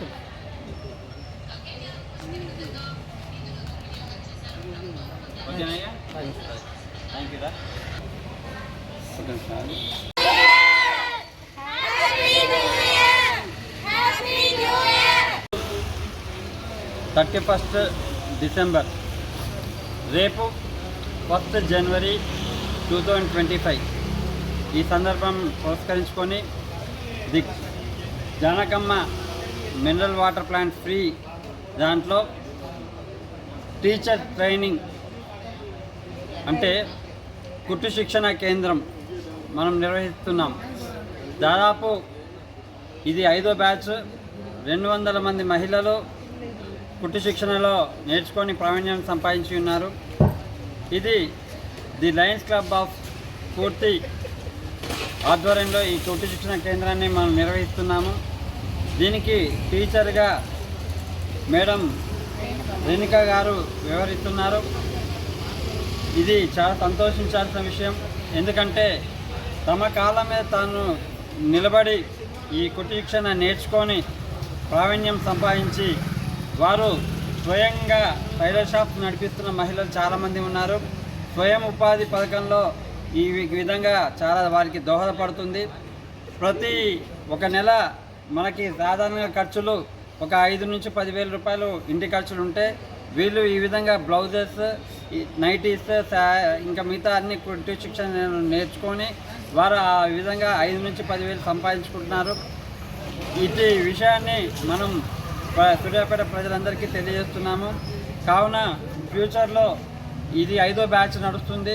చెప్తాను thank you sir thirty first December రేపు first January two thousand twenty five. ఈ సందర్భం పురస్కరించుకొని the Janakamma mineral water plant free దాంట్లో టీచర్ ట్రైనింగ్ అంటే కుట్టు శిక్షణ కేంద్రం మనం నిర్వహిస్తున్నాం. దాదాపు ఇది ఐదో బ్యాచ్. రెండు వందల మంది మహిళలు కుట్టు శిక్షణలో నేర్చుకొని ప్రావీణ్యం సంపాదించి ఉన్నారు. ఇది ది లయన్స్ క్లబ్ ఆఫ్ పూర్తి ఆధ్వర్యంలో ఈ కుట్టు శిక్షణ కేంద్రాన్ని మనం నిర్వహిస్తున్నాము. దీనికి టీచర్గా మేడం రేణుక గారు వివరిస్తున్నారు. ఇది చాలా సంతోషించాల్సిన విషయం. ఎందుకంటే తమ కాలమే తాను నిలబడి ఈ కుటీక్షణ నేర్చుకొని ప్రావీణ్యం సంపాదించి వారు స్వయంగా టైలర్ షాప్ నడిపిస్తున్న మహిళలు చాలామంది ఉన్నారు. స్వయం ఉపాధి పథకంలో ఈ విధంగా చాలా వారికి దోహదపడుతుంది. ప్రతి ఒక నెల మనకి సాధారణంగా ఖర్చులు ఒక ఐదు నుంచి పదివేల రూపాయలు ఇంటి ఖర్చులు ఉంటే వీళ్ళు ఈ విధంగా బ్లౌజెస్ నైటీస్ ఇంకా మిగతా అన్ని కుట్టు శిక్షణ నేర్చుకొని వారు ఆ విధంగా ఐదు నుంచి పదివేలు సంపాదించుకుంటున్నారు. ఇది విషయాన్ని మనం సూర్యాపేట ప్రజలందరికీ తెలియజేస్తున్నాము. కావున ఫ్యూచర్లో ఇది ఐదో బ్యాచ్ నడుస్తుంది.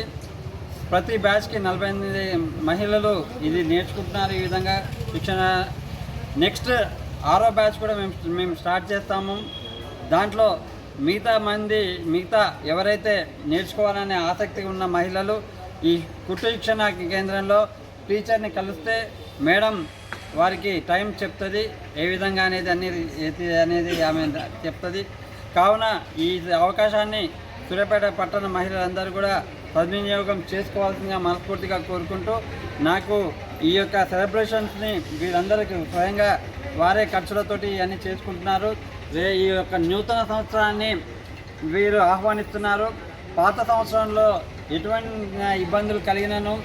ప్రతి బ్యాచ్కి నలభై ఎనిమిది మహిళలు ఇది నేర్చుకుంటున్నారు ఈ విధంగా శిక్షణ నెక్స్ట్ ఆరో బ్యాచ్ కూడా మేము మేము స్టార్ట్ చేస్తాము. దాంట్లో మిగతా మంది మిగతా ఎవరైతే నేర్చుకోవాలనే ఆసక్తి ఉన్న మహిళలు ఈ కుట్టు శిక్షణ కేంద్రంలో టీచర్ని కలిస్తే మేడం వారికి టైం చెప్తుంది ఏ విధంగా అనేది అన్ని అనేది ఆమె చెప్తుంది. కావున ఈ అవకాశాన్ని సూర్యాపేట పట్టణ మహిళలందరూ కూడా సద్వినియోగం చేసుకోవాల్సిందిగా మనస్ఫూర్తిగా కోరుకుంటూ నాకు ఈ యొక్క సెలబ్రేషన్స్ని వీరందరికీ స్వయంగా వారే ఖర్చులతోటి ఇవన్నీ చేసుకుంటున్నారు. రే ఈ యొక్క నూతన సంవత్సరాన్ని వీరు ఆహ్వానిస్తున్నారు. పాత సంవత్సరంలో ఎటువంటి ఇబ్బందులు కలిగినను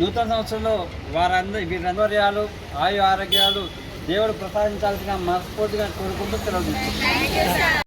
నూతన సంవత్సరంలో వారందరి వీరందర్యాలు ఆయు ఆరోగ్యాలు దేవుడు ప్రసాదించాల్సిన మనస్ఫూర్తిగా కోరుకుంటూ సెలవు